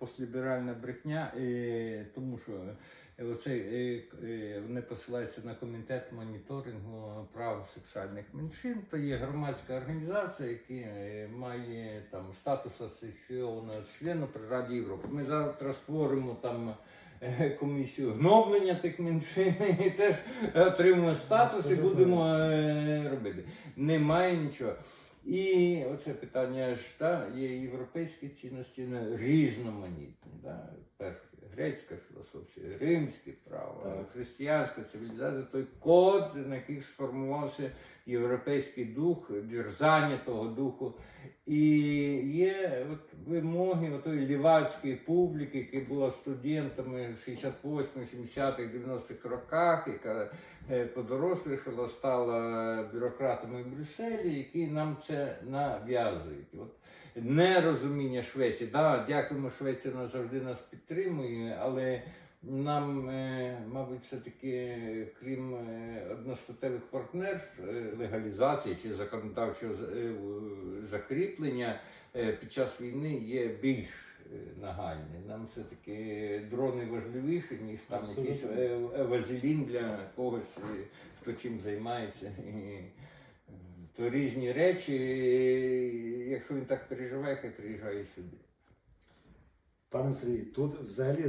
постліберальна брехня, тому що е, оце, е, е, вони посилаються на комітет моніторингу прав сексуальних меншин. То є громадська організація, яка має там статус асоційованого члена при Раді Європи. Ми завтра створимо там. Комісію гноблення тих меншин і теж отримуємо статус і будемо робити. Немає нічого. І оце питання ж та, є європейські цінності різноманітні. Да? Перше, грецька філософія, римське право, Так. християнська цивілізація, той код, на який сформувався європейський дух, дерзання того духу. І є от вимоги отої лівацької публіки, яка була студентами в 68 70-х, 90-х роках, яка е, подорослішала, стала бюрократами в Брюсселі, які нам це нав'язують. От нерозуміння Швеції. Да, дякуємо, Швеція нас завжди нас підтримує, але нам, е, мабуть, все-таки, крім е, одностатевих партнерств, е, легалізації чи законодавчого закріплення під час війни є більш нагальні. Нам все-таки дрони важливіші, ніж там Абсолютно. якийсь вазелін для когось, хто чим займається. То різні речі, якщо він так переживає, хай приїжджає сюди. Пане Сергій, тут взагалі